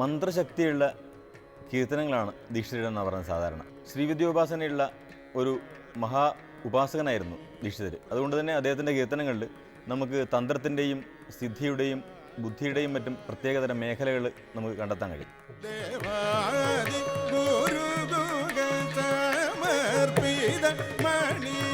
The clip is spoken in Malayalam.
മന്ത്രശക്തിയുള്ള കീർത്തനങ്ങളാണ് ദീക്ഷിതരുടെ എന്ന് പറയുന്നത് സാധാരണ. ശ്രീവിദ്യോപാസനയുള്ള ഒരു മഹാ ഉപാസകനായിരുന്നു ദീക്ഷിതർ അതുകൊണ്ട് തന്നെ അദ്ദേഹത്തിന്റെ കീർത്തനങ്ങളിൽ നമുക്ക് തന്ത്രത്തിന്റെയും സിദ്ധിയുടെയും ബുദ്ധിയുടെയും മറ്റും പ്രത്യേകതരം മേഖലകൾ നമുക്ക് കണ്ടെത്താൻ കഴിയും. ദേവാദി മണിമയ